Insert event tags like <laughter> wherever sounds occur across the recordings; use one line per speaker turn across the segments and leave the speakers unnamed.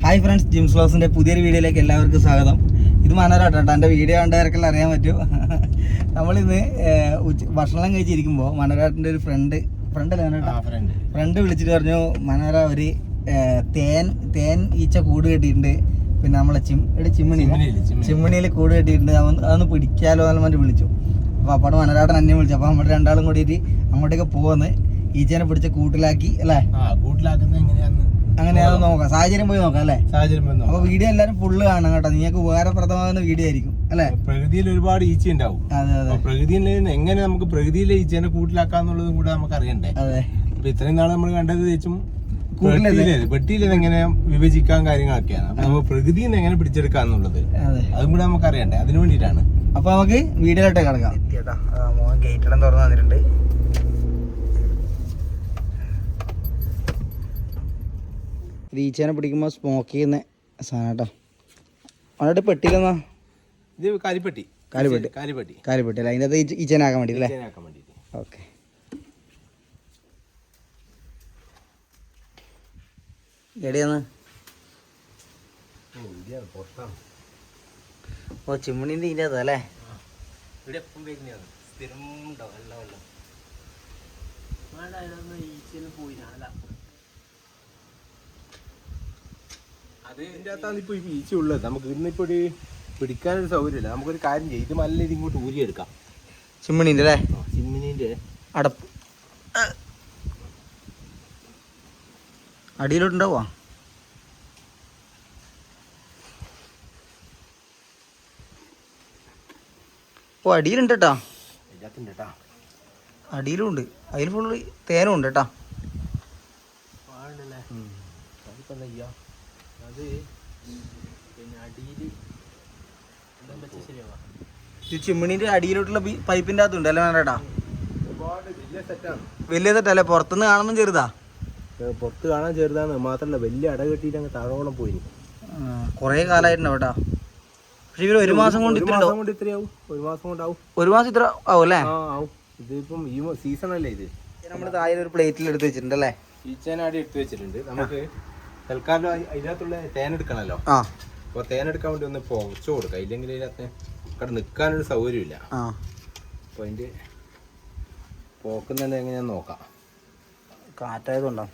Hi friends Jims സ്ലോസിന്റെ പുതിയൊരു വീഡിയോയിലേക്ക് എല്ലാവർക്കും സ്വാഗതം. ഇത് മനോരാട്ടോ എന്റെ വീഡിയോ കണ്ടവർക്കെല്ലാം അറിയാൻ പറ്റും. <laughs> നമ്മളിന്ന് ഉച്ച ഭക്ഷണം കഴിച്ചിരിക്കുമ്പോൾ മനോരാട്ടിന്റെ ഒരു ഫ്രണ്ട് ഫ്രണ്ട് അല്ലേ
ഫ്രണ്ട്
ഫ്രണ്ട് വിളിച്ചിട്ട് പറഞ്ഞു മനോര ഒരു തേൻ തേൻ ഈച്ച കൂട് കെട്ടിയിട്ടുണ്ട്. പിന്നെ നമ്മളെ ചിം ചിമ്മിണി
ചിമ്മിനിയിൽ, ചിമ്മിനി.
ചിമ്മിണിയിൽ കൂട് കെട്ടിയിട്ടുണ്ട്. അതൊന്ന് പിടിക്കാലോ എന്ന് പറഞ്ഞിട്ട് വിളിച്ചു. അപ്പോൾ അപ്പാട് മനരാടൻ എന്നെ വിളിച്ചു. അപ്പോൾ നമ്മുടെ രണ്ടാളും കൂടിയിട്ട് അങ്ങോട്ടേക്ക് പോകുന്നത് ഈച്ചേനെ പിടിച്ച കൂട്ടിലാക്കി അല്ലേ?
കൂട്ടിലാക്കുന്നത് എങ്ങനെയാന്ന്
അങ്ങനെ അത് നോക്കാം. സാഹചര്യം പോയി നോക്കാം അല്ലേ?
സാഹചര്യം വന്നോ?
അപ്പൊ വീഡിയോ എല്ലാരും ഫുള്ള് കാണണം കേട്ടോ. നിങ്ങൾക്ക് ഉപകാരപ്രദമാകുന്ന വീഡിയോ ആയിരിക്കും അല്ലേ?
പ്രകൃതിയിൽ ഒരുപാട് ഈച്ച ഉണ്ടാവും
അതെ. അതെ
പ്രകൃതിയിൽ നിന്ന് എങ്ങനെ നമുക്ക് പ്രകൃതിയിലെ ഈച്ചേനെ കൂട്ടിലാക്കാന്നുള്ളതും കൂടെ നമുക്ക് അറിയണ്ടേ?
അതെ.
അപ്പൊ ഇത്രയും നാൾ നമ്മൾ കണ്ടത് വെച്ചും വെട്ടിയിൽ എങ്ങനെ വിഭജിക്കാൻ കാര്യങ്ങളൊക്കെയാണ്. അപ്പൊ നമ്മൾ പ്രകൃതിയിൽ നിന്ന് എങ്ങനെ പിടിച്ചെടുക്കാന്നുള്ളത്
അതെ.
അതും കൂടെ നമുക്ക് അറിയണ്ടേ അതിനു വേണ്ടിയിട്ടാണ്.
അപ്പൊ നമുക്ക് വീഡിയോയിലോട്ട് കിടക്കാം. ഇടം തുറന്നു വന്നിട്ടുണ്ട് ഇത് ഈച്ചേനെ പിടിക്കുമ്പോൾ സ്മോക്ക് ചെയ്യുന്ന സാധനം കേട്ടോ. അവനോട് പെട്ടിയിലെന്നാ
ഇത് കാലിപ്പെട്ടി.
കാലിപ്പെട്ടി.
കാലിപ്പെട്ടി.
കാലിപ്പെട്ടി അല്ലേ? അതിന്റെ അകത്ത് ഈച്ച- ഈച്ചേനാക്കാൻ വേണ്ടി അല്ലേ? ഓക്കെ. എവിടെയാന്ന്
ഓ,
ചിമ്മിണിന്റെ ഇതിന്റെ
ഇവിടെ എപ്പം വരുന്നതാണ് സ്ഥിരം വെള്ളം അത് ഇതിന്റെ അകത്താണ് ഇപ്പോൾ ഈ ഈച്ച ഉള്ളത്. നമുക്ക് ഇന്നിപ്പോൾ ഒരു പിടിക്കാനൊരു സൗകര്യമില്ല. നമുക്കൊരു കാര്യം ചെയ്യും. ഇത് നല്ല ഇത് ഇങ്ങോട്ട് ഊരിയെടുക്കാം.
ചിമ്മിണിന്റെ അല്ലേ?
ചിമ്മിനീന്റെ
അടപ്പ്. അടിയിലോട്ടുണ്ടാവുക ഓ അടിയിലുണ്ട്. കേട്ടാ
അടിയിലുണ്ട് കേട്ടാ
അടിയിലും ഉണ്ട് അതിൽ ഫുള്ള് തേനും ഉണ്ട് കേട്ടാ ചിമ്മിണീന്റെ അടിയിലോട്ടുള്ള പൈപ്പിന്റെ അകത്തുണ്ട് അല്ലേ
വേണ്ട വലിയ
തെറ്റല്ലേ പുറത്തുനിന്ന് കാണുമ്പോൾ ചെറുതാ.
പുറത്ത് കാണാൻ ചെറുതാണ് മാത്രമല്ല വലിയ അട കെട്ടിയിട്ട് അങ്ങ് താഴോളം പോയി
കുറേ കാലായിരുന്നു കേട്ടാ. പക്ഷെ ഇവർ ഒരു മാസം കൊണ്ട് ഇത്ര
കൊണ്ട് ഇത്രയാവും ഒരു മാസം കൊണ്ടാവും
ഒരു മാസം ഇത്ര ആവും അല്ലേ?
ആ ആവും. ഇതിപ്പം ഈ സീസൺ അല്ലേ ഇത്.
നമ്മൾ താഴെ ഒരു പ്ലേറ്റിൽ എടുത്ത് വെച്ചിട്ടുണ്ട് അല്ലേ?
ഈച്ചേനാടി എടുത്തു വെച്ചിട്ടുണ്ട്. നമുക്ക് തൽക്കാലം അതിനകത്തുള്ള തേനെടുക്കണമല്ലോ
ആ.
അപ്പോൾ തേനെടുക്കാൻ വേണ്ടി ഒന്ന് പൊച്ചു കൊടുക്കാം. ഇല്ലെങ്കിൽ ഇതിനകത്ത് അവിടെ നിൽക്കാനൊരു സൗകര്യമില്ല. അപ്പോൾ അതിന്റെ പോക്കുന്നത് എങ്ങനെയാന്ന് നോക്കാം.
കാറ്റായതുകൊണ്ടോ.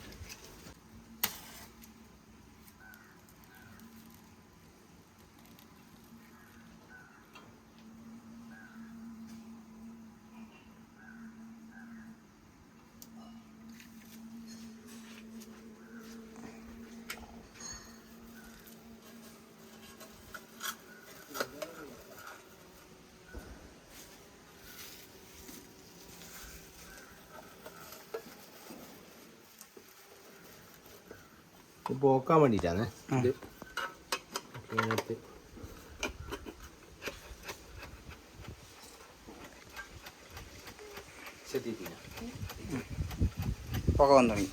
പോക്കാൻ വേണ്ടിയിട്ടാണ് ഇത് ഇതിനകത്ത് ശ്രദ്ധിക്കുക
പുക വന്നു തുടങ്ങി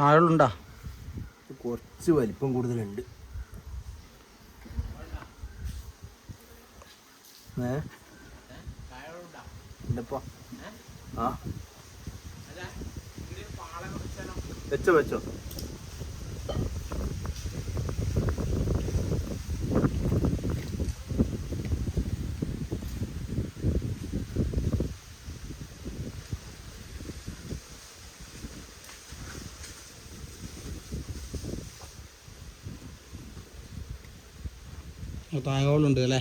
താഴെയുണ്ടാ
കുറച്ച് വലിപ്പം കൂടുതലുണ്ട്. വെച്ചോ വെച്ചോ.
താഴോളുണ്ട് അല്ലേ?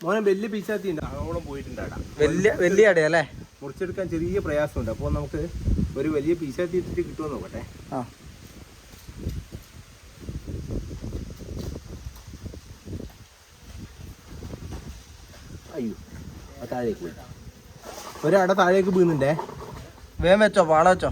മോനെ വലിയ പീച്ചാത്തി ഉണ്ട് അതോളം പോയിട്ടുണ്ടാടാ.
വലിയ വലിയ അടയല്ലേ
മുറിച്ചെടുക്കാൻ ചെറിയ പ്രയാസമുണ്ട്. അപ്പോൾ നമുക്ക് ഒരു വലിയ പീച്ചാത്തി ഇട്ടിട്ട് കിട്ടുമെന്ന് നോക്കട്ടെ.
ആ.
അയ്യോ താഴേക്ക് പോയി. ഒരട താഴേക്ക് വീണുണ്ടേ.
വേം വെച്ചോ പാട വെച്ചോ.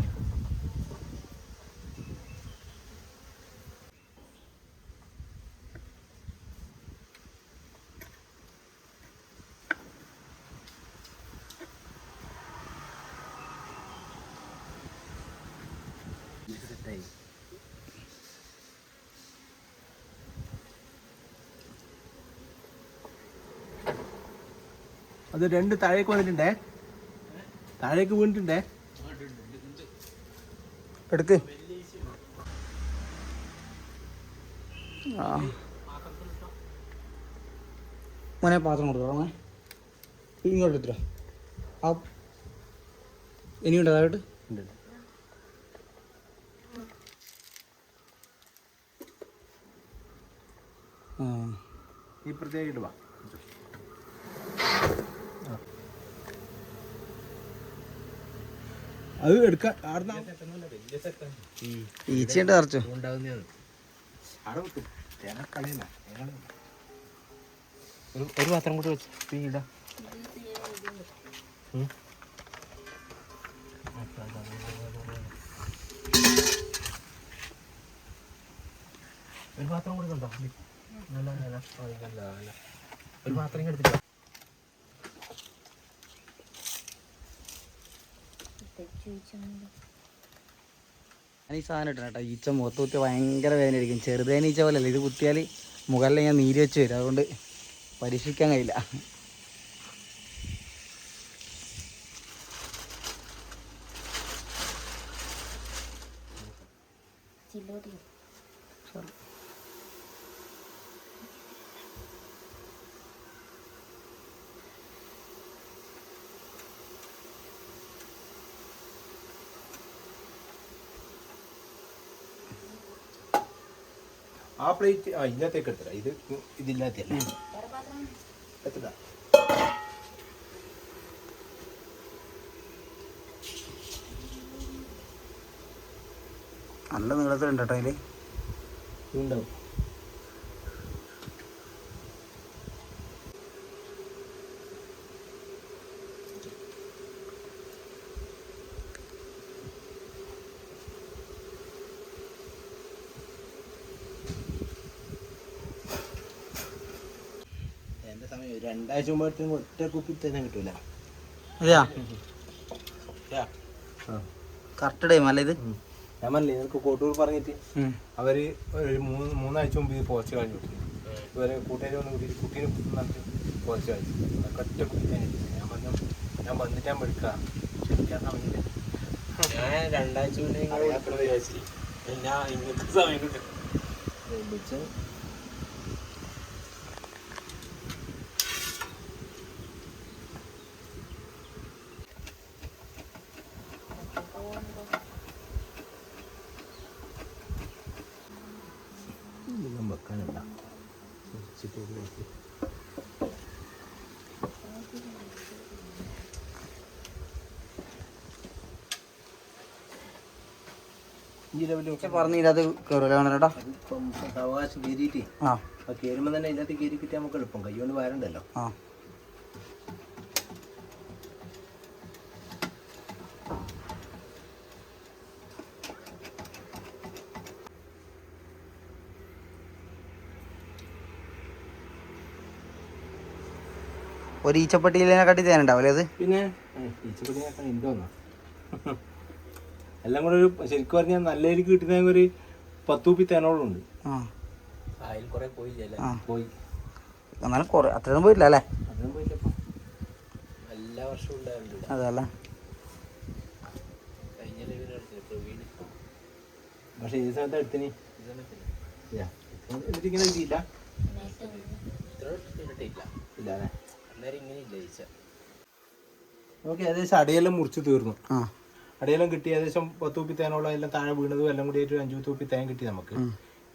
അത് രണ്ട് താഴേക്ക് വന്നിട്ടുണ്ടേ? താഴേക്ക് വീണിട്ടുണ്ടേ?
എടുക്ക്. മോനെ പാത്രം കൊടുത്തോ മോനെ. ഇങ്ങോട്ട് എടുത്തിട്ടോ ആ. ഇനിയുണ്ടോ അതായിട്ട്
ഉണ്ട്. ഈ പ്രത്യേകം ഇടുവാ അത് എടുക്കാൻ
ഈച്ചയുണ്ട് തറച്ചു
ഒരു പാത്രം കൂടി വെച്ച് പിന്നീടാ ഒരു പാത്രം കൂടി കണ്ടോ? ഒരു പാത്രം എടുത്തിട്ട്
ഈ സാധനം ഇട്ടണം കേട്ടോ. ഈച്ച മുഖത്ത് കുത്തി ഭയങ്കര വേദനയായിരിക്കും ചെറുതേനീച്ച പോലെയല്ല. ഇത് കുത്തിയാൽ മുകളിൽ ഞാൻ നീര് വെച്ച് വരും. അതുകൊണ്ട് പരീക്ഷിക്കാൻ കഴിയില്ല.
ആ പ്ലേറ്റ് ആ ഇതിനകത്തേക്ക് എടുത്തരാ ഇത് ഇതിനകത്തല്ല എത്തടാ
നല്ല നീളത്തിലുണ്ട് കേട്ടോ അതിൽ
ഉണ്ടാവും രണ്ടാഴ്ച മുമ്പ് ഒറ്റ കുപ്പി തന്നെ കിട്ടൂല.
അതെയാ. കറക്റ്റ് ടൈം അല്ല ഇത്?
ഞാൻ പറഞ്ഞില്ലേ നിനക്ക് കോട്ടൂർ പറഞ്ഞിട്ട്? അവർ ഒരു മൂന്ന് മൂന്നാഴ്ച മുമ്പ് ഇത് പോസ്റ്റ് കളഞ്ഞു ഇവരെ കൂട്ടുകാർ വന്ന് കൂട്ടി കുട്ടീനെ പോസ്റ്റ് കളിച്ചു. അതൊക്കെ ഒറ്റ കുപ്പി തന്നെ കിട്ടി. ഞാൻ പറഞ്ഞു ഞാൻ വന്നിട്ട് ഞാൻ എടുക്കാം ക്ഷമിക്കാൻ സമയമില്ല
ഞാൻ രണ്ടാഴ്ച മുന്നേ ഇങ്ങനെ വിളിക്കണം വിചാരിച്ചു പിന്നെ ഇങ്ങനത്തെ സമയം കിട്ടും
വിളിച്ച് ഇതൊന്നും വെക്കാനില്ല വെച്ചിട്ട് ഈ ലെവലിൽ
പറഞ്ഞ് ഇതിനകത്ത് കയറൂല കേട്ടോ
അതിപ്പം അവകാശം കയറിയിട്ട്
ആ.
ആ കയറുമ്പോൾ തന്നെ ഇതിനകത്ത് കയറി കിട്ടിയാൽ നമുക്ക് എളുപ്പം. കൈ കൊണ്ട് വരണ്ടല്ലോ
ആ. ഒരു ഈച്ചപ്പെട്ടിയിലെ കാട്ടി തേനുണ്ടാവില്ലേ അത്?
പിന്നെ? ഈച്ചപ്പൊടി ഞാൻ എന്തോന്നാ? എല്ലാം കൂടെ ഒരു ശരിക്കും പറഞ്ഞാൽ നല്ല രീതിക്ക് കിട്ടുന്ന ഒരു പത്തുപ്പി തേനോളുണ്ട് തേനോളം ഉണ്ട്
ആ.
അതിൽ കുറെ പോയില്ലേ
ആ.
പോയി.
എന്നാലും കുറേ അത്രയൊന്നും പോയില്ല അല്ലേ?
എല്ലാ വർഷവും ഉണ്ടായിരുന്നു
അതല്ല
പക്ഷെ ഈ സമയത്ത് എടുത്തിന്?
ഇല്ല.
ഇല്ല അല്ലേ?
അന്നേരം ഇങ്ങനെ ഇല്ല ഈച്ച
ഓക്കെ ഏകദേശം അടയെല്ലാം മുറിച്ച് തീർന്നു.
ആ.
അടയെല്ലാം കിട്ടി ഏകദേശം പത്ത് കുപ്പി തേനോളം എല്ലാം താഴെ വീണതും എല്ലാം കൂടി ആയിട്ട് ഒരു അഞ്ചു കുപ്പി തേൻ കിട്ടി നമുക്ക്.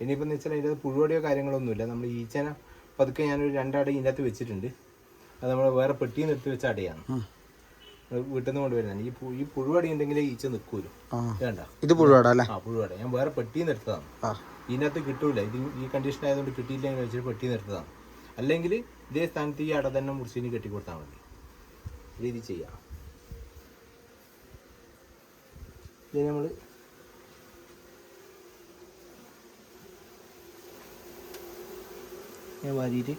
ഇനിയിപ്പം എന്ന് വെച്ചാൽ അതിന്റെ അത് പുഴുവടിയോ കാര്യങ്ങളൊന്നുമില്ല. നമ്മൾ ഈച്ചന പതുക്കെ ഞാനൊരു രണ്ടട ഇതിനകത്ത് വെച്ചിട്ടുണ്ട്. അത് നമ്മൾ വേറെ പെട്ടിയിൽ നിർത്തി എടുത്ത് വെച്ച അടയാണ്. വീട്ടിൽ നിന്ന് കൊണ്ടുവരുന്നതാണ് ഈ പു- ഈ പുഴുവടി ഉണ്ടെങ്കിൽ ഈച്ച നിൽക്കൂലും വേണ്ട
ഇത് പുഴുവാടാ അല്ലേ?
ആ പുഴുവട. ഞാൻ വേറെ പെട്ടിയിൽ നിർത്തതാണ്
ആ.
ഇതിനകത്ത് കിട്ടൂല. ഇത് ഈ കണ്ടീഷൻ ആയതുകൊണ്ട് കിട്ടിയില്ലെങ്കിൽ വെച്ചിട്ട് പെട്ടിയിൽ നിർത്തതാണ് എടുത്തതാണ് അല്ലെങ്കിൽ ഇതേ സ്ഥാനത്ത് ഈ അട തന്നെ മുറിച്ചിന് കെട്ടി കൊടുത്താൽ മതി രീതി ചെയ്യാം. ഇത് നമ്മൾ ഞാൻ വാരിയിട്ട്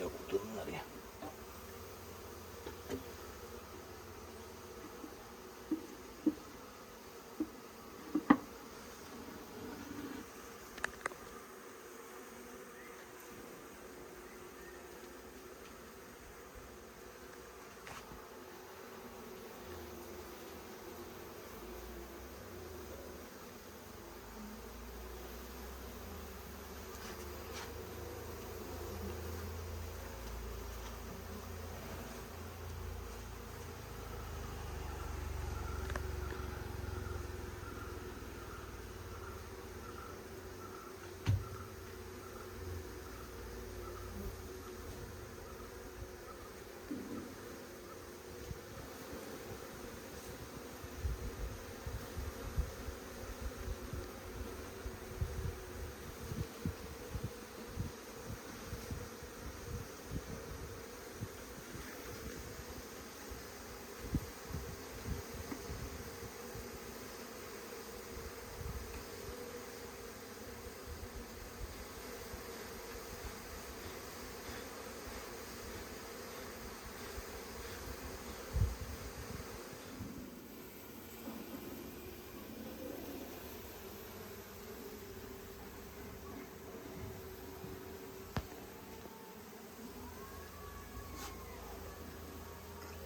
yokturlar ya.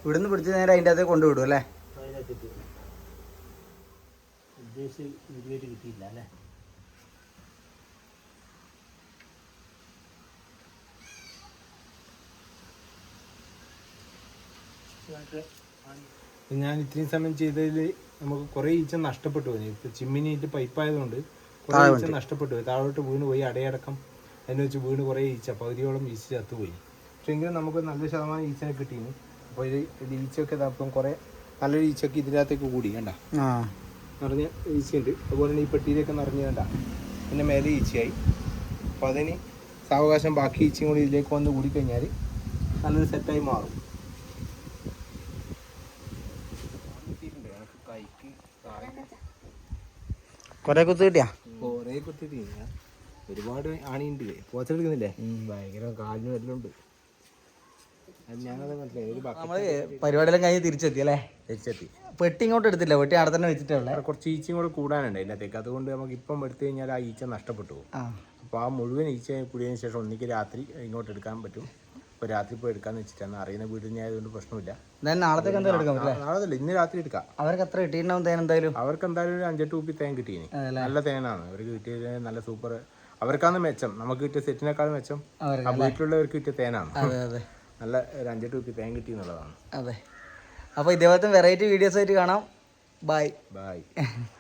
ഇവിടുന്ന് പിടിച്ച് നേരെ അതിന്റെ അകത്ത് കൊണ്ടുവിടും അല്ലേ?
കിട്ടിയില്ല അല്ലേ
ഞാൻ ഇത്രയും സമയം ചെയ്തതിൽ നമുക്ക് കുറേ ഈച്ച നഷ്ടപ്പെട്ടു പോയി. ഇപ്പൊ ചിമ്മിനിയിട്ട് പൈപ്പായതുകൊണ്ട് കുറേ ഈച്ച നഷ്ടപ്പെട്ടു പോയി. താഴോട്ട് വീണ് പോയി അടയടക്കം. അതിനെ വെച്ച് വീണ് കുറേ ഈച്ച പകുതിയോളം ഈച്ച ചത്തുപോയി. പക്ഷെ എങ്കിലും നമുക്ക് നല്ല ശതമാനം ഈച്ചനെ കിട്ടിയിരുന്നു. അപ്പോൾ ഇത് ഇത് ഈച്ചയൊക്കെ ഇതാക്കും കുറേ നല്ലൊരു ഈച്ചയൊക്കെ ഇതിനകത്തേക്ക് കൂടി കണ്ട? നിറഞ്ഞ ഈച്ചയുണ്ട്. അതുപോലെ തന്നെ ഈ പെട്ടിയിലൊക്കെ നിറഞ്ഞു കണ്ട പിന്നെ മേലെ ഈച്ചയായി. അപ്പോൾ അതിന് സാവകാശം ബാക്കി ഈച്ചയും കൂടി ഇതിലേക്ക് വന്ന് കൂടിക്കഴിഞ്ഞാൽ നല്ലൊരു സെറ്റായി മാറും.
കൊറേ കുത്തി കുത്ത് കിട്ടിയാ?
കൊറേ കുത്തിട്ട് ഒരുപാട് ആണിയുണ്ട്. പോച്ചെടുക്കുന്നില്ലേ? ഭയങ്കര കാലിന് വരലുണ്ട് അത് ഞാനത് മനസ്സിലായി ഒരു ബക്കറ്റ്
നമ്മൾ പരിപാടിയെല്ലാം കഴിഞ്ഞ് തിരിച്ചെത്തി അല്ലേ?
തിരിച്ചെത്തി.
പെട്ടി ഇങ്ങോട്ട് എടുത്തില്ല. പെട്ടി അവിടെ തന്നെ വെച്ചിട്ടേ ഉള്ളേ
കുറച്ച് ഈച്ചയും കൂടെ കൂടാനുണ്ട് അതിനകത്തേക്ക്. അതുകൊണ്ട് നമുക്ക് ഇപ്പം എടുത്തു കഴിഞ്ഞാൽ ആ ഈച്ച നഷ്ടപ്പെട്ടു പോകും. അപ്പോൾ ആ മുഴുവൻ ഈച്ച കൂടിയതിന് ശേഷം ഒന്നിക്ക് രാത്രി ഇങ്ങോട്ട് എടുക്കാൻ പറ്റും. ഇപ്പോൾ രാത്രി പോയി എടുക്കാന്ന് വെച്ചിട്ടാണ്. അറിയുന്ന വീട്ടിൽ ഞാൻ ആയതുകൊണ്ട് പ്രശ്നമില്ല.
നാളത്തേക്ക് എന്തായാലും
നാളെ ഇന്ന് രാത്രി എടുക്കാം.
അവർക്ക് എത്ര കിട്ടിയിട്ടുണ്ടാവും തേൻ എന്തായാലും?
അവർക്ക് എന്തായാലും ഒരു അഞ്ചെട്ട് കുപ്പി തേൻ കിട്ടിയിനി? നല്ല തേനാണ്. അവർക്ക് കിട്ടിയത് നല്ല സൂപ്പർ. അവർക്കാണ് മെച്ചം. നമുക്ക് കിട്ടിയ സെറ്റിനേക്കാളും മെച്ചം. വീട്ടിലുള്ളവർക്ക് കിട്ടിയ തേനാണ്.
അതെ അതെ.
നല്ല ഒരു അഞ്ചെട്ട് കുപ്പി തേൻ കിട്ടി എന്നുള്ളതാണ്.
അതെ. അപ്പോൾ ഇതേപോലത്തെ വെറൈറ്റി വീഡിയോസ് ആയിട്ട് കാണാം. Bye
bye <laughs>